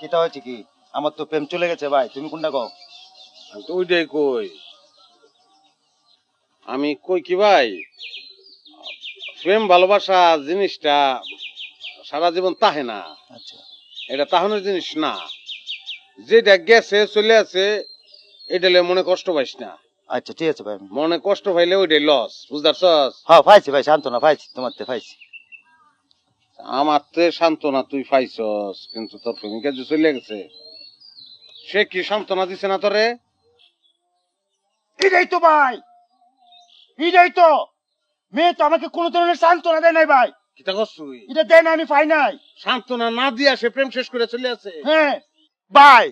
কিটা হয়েছে কি? আমার তো প্রেম চলে গেছে ভাই। তুমি কোনটা কও? আমি তো ওইটাই কই। আমি কই কি ভাই? প্রেম ভালোবাসা জিনিসটা সারা জীবন তাহে না। আচ্ছা। এটা তাহনের জিনিস না। যেটা গেছে চলে আছে এটা মনে কষ্ট পাইস না। আচ্ছা ঠিক আছে ভাই। মনে কষ্ট পাইলে ওইটাই লস বুঝতে পারছ হ্যাঁ পাইছি ভাই শান্তনা পাইছি তোমার তে পাইছি। আমার তো সান্ত্বনা তুই পাইছস কিন্তু তোর প্রেমিকা যে চলে গেছে সে কি সান্ত্বনা দিছে না তোরে? এটাই তো ভাই এটাই তো মেয়ে তো আমাকে কোনো ধরনের সান্ত্বনা দেয় নাই ভাই। কিতা করছ তুই? এটা দেয় না আমি পাই নাই। সান্ত্বনা না দিয়া সে প্রেম শেষ করে চলে আছে? হ্যাঁ ভাই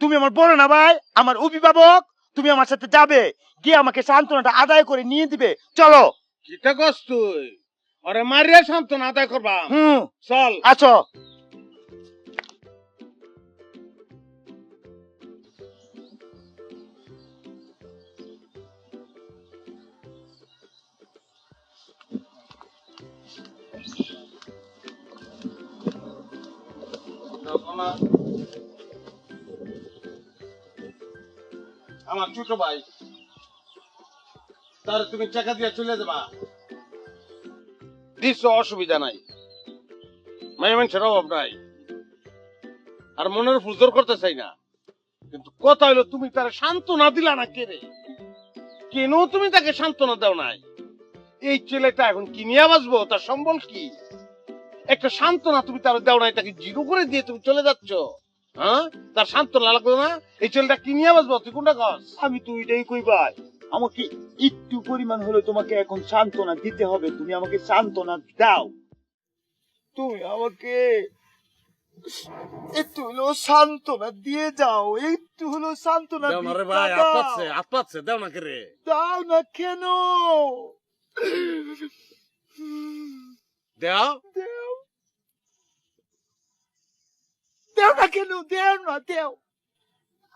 তুমি আমার বলো না ভাই আমার অভিভাবক তুমি আমার সাথে যাবে গিয়ে আমাকে সান্ত্বনাটা আদায় করে নিয়ে দিবে চলো। কিতা করছ তুই? আরে মারিয়া সান্ত্বনা আদায় করবা। হুম। চল। আছো। আমার ছোট ভাই তার তুমি টাকা দিয়ে চলে যাবা। দিস অসুবিধা নাই। মেয়ে মানুষের অভাব নাই। আর মনের ফুজোর করতে চাই না। কিন্তু কথা হইল, তুমি তার সান্ত্বনা দিলা না কে রে? কেন তুমি তাকে সান্ত্বনা দাও নাই? এই ছেলেটা এখন কি নিয়ে বাঁচবো? তার সম্বল কি? একটা সান্ত্বনা তুমি তার দাও নাই, তাকে জিরো করে দিয়ে তুমি চলে যাচ্ছ। হ্যাঁ? তার সান্ত্বনা লাগল না? এই ছেলেটা কি নিয়ে বাঁচবো? তুই কোনটা কস? আমি তো এটাই কই ভাই। আমাকে একটু পরিমাণ হলে তোমাকে এখন সান্ত্বনা দিতে হবে। তুমি আমাকে সান্ত্বনা দাও। তুমি আমাকে একটু হলো সান্ত্বনা দিয়ে যাও। একটু হলো সান্ত্বনা দাও না রে ভাই দাও। না দাও না কেন? দাও। দেও। দেও না কেন? দেও না দেও।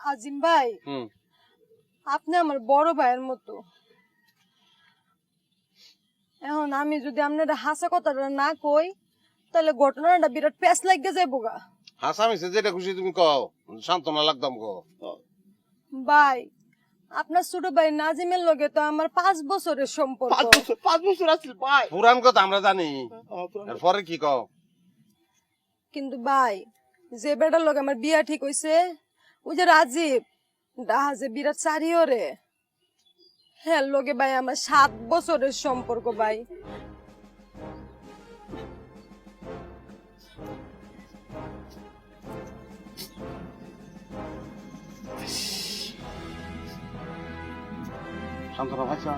আজিম ভাই হুম। আপনি আমার বড় ভাইয়ের মতো। এখন আমি যদি আপনার হাসা কথাটা না কই তাহলে ঘটনাটা বিরাট প্যাস লাগিয়ে যাইবো গা। হাসামিছে যেটা খুশি তুমি কও সান্ত্বনা লাগতাম কও। ভাই আপনার ছোট ভাই নাজিমের লগে তো আমার পাঁচ বছরের সম্পর্ক। পাঁচ বছর পাঁচ বছর আছে ভাই। পুরান কথা আমরা জানি। এরপরে কি কও? কিন্তু ভাই যে বেটার লগে আমার বিয়া ঠিক হইছে ওই যে রাজীব ডাহাজে বিরাট চারিও রে হ্যাঁ লগে ভাই, আমার সাত বছরের সম্পর্ক ভাই। সান্ত্বনা ভাইসা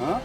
হ্যাঁ?